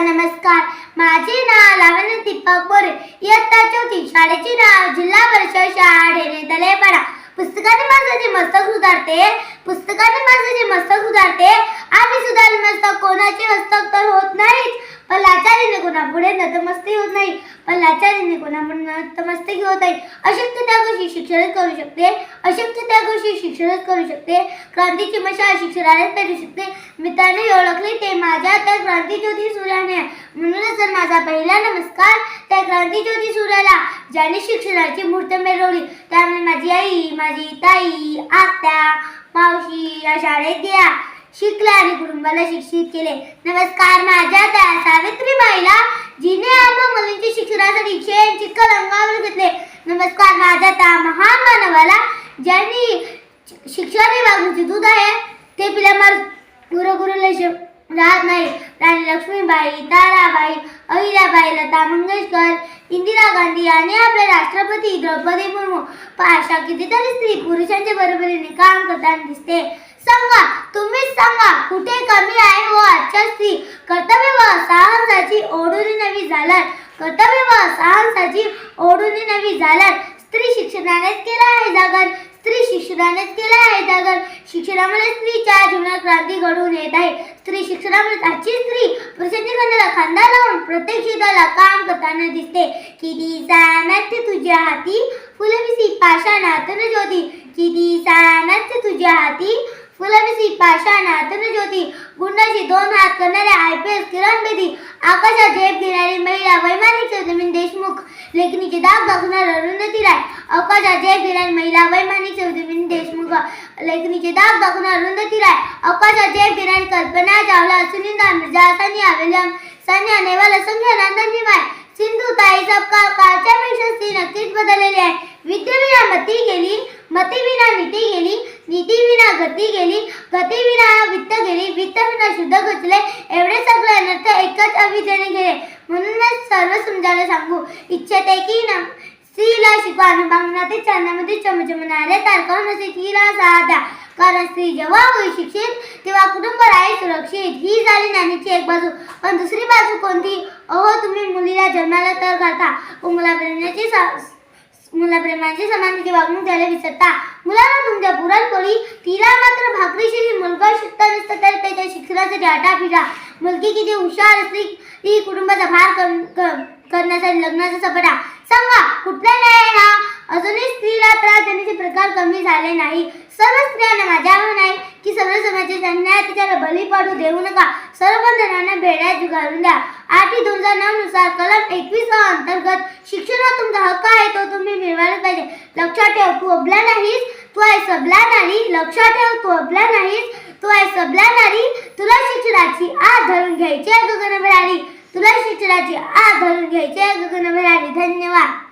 नमस्कार. माझे नाव लावण्य दीपक बोरे. इयत्ता चौथी शाळेचे नाव जिल्हा परिषद शाळा ढेरे दलेपाडा. पुस्तकाने माझे मस्तक सुधारते. पुस्तकाने माझे मस्तक सुधारते. आम्ही सुधारले मस्तक कोणाचे हस्तक तर होत नाहीच पण लाचारीने कोणापुढे नतमस्ती होत नाही. लाचारीने कोणापुढे नतमस्तकी होत आहे अशक्त त्या गोष्टी शिक्षणच करू शकते. अशक्त त्या गोष्टी शिक्षणच करू शकते. क्रांतीची मशाल शिक्षणानेच पेटू शकते. मित्रांनी ओळखले ते माझ्या. त्या क्रांतीज्योती सूर्याने आहे. म्हणूनच तर माझा पहिला नमस्कार त्या क्रांतीज्योती सूर्याला ज्याने शिक्षणाची मूर्त मिरवली त्यामुळे माझी आई माझी ताई आत्या मावशी या शाळेत या शिकले आणि कुटुंबाला शिक्षित केले. नमस्कार माझ्या त्या सावित्रीबाईला जिने आम्हा मुलींच्या शिक्षणासाठी शेण चिखल अंगावर घेतले. नमस्कार माझ्या त्या महान मानवाला ज्यांनी शिक्षण विभागाचे दूध आहे ते पिल्यामार गुरु गुरुला राहत नाही. राणी लक्ष्मीबाई ताराबाई अहिल्याबाई लता मंगेशकर इंदिरा गांधी आणि आपले राष्ट्रपती द्रौपदी मुर्मू. पाशा कितीतरी स्त्री पुरुषांच्या बरोबरीने काम करताना दिसते. सांगा तुम्हीच सांगा कुठे कमी आहे व आजच्या स्त्री? कर्तव्य व साहसाची ओढून नवी झालात. कर्तव्य व साहसाची ओढून नवी झाल्यात स्त्री शिक्षणानेच केला आहे जागर. स्त्री शिक्षणानेच केला आहे जागर. शिक्षणामुळे स्त्रीच्या जीवनात क्रांती घडून येत आहे. स्त्री शिक्षणामुळे आजची स्त्री प्रसिद्धीकरणाला खांदा लावून प्रत्येक क्षेत्राला काम करताना दिसते. किती सामर्थ्य तुझ्या हाती? फुलविसी पाषाणातून ज्योती. किती सामर्थ्य तुझ्या हाती? फुलविसी पाषाणातून ज्योती गुंडाशी दोन हात करणाऱ्या I P S Kiran Bedi आकाशात झेप घेणारी महिला वैमानिक चौधरी देशमुख लेखनीचे दाग दाखवणार अरुंधती राय अवकाशात झेप घेणारी महिला वैमानिक चौधरी देशमुख लेखनीचे दाग दाखवणार अरुंधती राय अवकाशात झेप घेणारी कल्पना चावला सुनीता मिर्झा सानिया विल्यम सानिया नेवाल असंख्य नंदनी माय. सिंधू ताई सबका कालच्या पेक्षा स्त्री नक्कीच बदललेली आहे. विद्येविना मती गेली मतीविना नीती गेली नीतीविना गती गेली गतीविना वित्त गेली वित्तविना शुद्ध गचले एवढे सगळे अनर्थ एकाच अविद्येने गेले. म्हणूनच सर्व समजायला सांगू इच्छते की ना स्त्रीला शिकवा अनुभवना ते चरणामध्ये चमचमणारे तारका नसे तिला साधा कारण स्त्री जेव्हा होईल शिक्षित तेव्हा कुटुंब राहील सुरक्षित. ही झाली नाण्याची एक बाजू. पण दुसरी बाजू कोणती? अहो तुम्ही मुलीला जन्माला तर घालता. व सा प्रेमाची मुला प्रेमाची समानतेची वागणूक द्यायला विसरता. मुलाला तुमच्या पुरणपोळी तिला मात्र भाकरीशी मुलगा शिकता नसतं तर त्याच्या शिक्षणासाठी आटा फिरा मुलगी किती हुशार असली ती कुटुंबाचा भार करण्यासाठी लग्नाचा सपटा. सांगा कुठला न्याय हा? अजूनही स्त्रीला त्रास देण्याचे प्रकार कमी झाले नाही. सर्व स्त्रियांना माझ्या आव्हान आहे की सर्व समाजाच्या अन्याय तिच्याला बळी पडू देऊ नका. सर्व बंधनांना बेड्या जुगारून द्या. आठ दोन हजार नऊ एकवीस अंतर्गत शिक्षणात तुमचा हक्क आहे तो तुम्ही मिळवायला पाहिजे. लक्षात ठेव तू अबला नाहीस तू आहे सबला नारी. लक्षात ठेव तू अबला नाहीस तू आहे सबला नारी. तुला शिक्षणाची आत धरून घ्यायची आहे गगन मिळाली तुला शिक्षणाची आत धरून घ्यायची आहे गगन मिळाली धन्यवाद.